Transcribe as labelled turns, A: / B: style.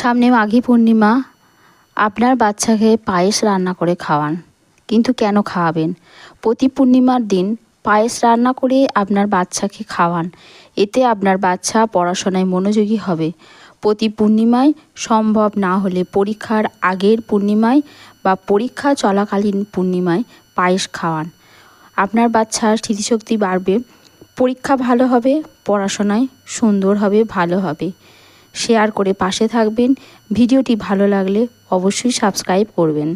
A: সামনে মাঘী পূর্ণিমা, আপনার বাচ্চাকে পায়েস রান্না করে খাওয়ান। কিন্তু কেন খাওয়াবেন? প্রতি পূর্ণিমার দিন পায়েস রান্না করে আপনার বাচ্চাকে খাওয়ান। এতে আপনার বাচ্চা পড়াশোনায় মনোযোগী হবে। প্রতি পূর্ণিমায় সম্ভব না হলে পরীক্ষার আগের পূর্ণিমায় বা পরীক্ষা চলাকালীন পূর্ণিমায় পায়েস খাওয়ান। আপনার বাচ্চার স্মৃতিশক্তি বাড়বে, পরীক্ষা ভালো হবে, পড়াশোনায় সুন্দর হবে, ভালো হবে। শেয়ার করে পাশে থাকবেন। ভিডিওটি ভালো লাগলে অবশ্যই সাবস্ক্রাইব করবেন।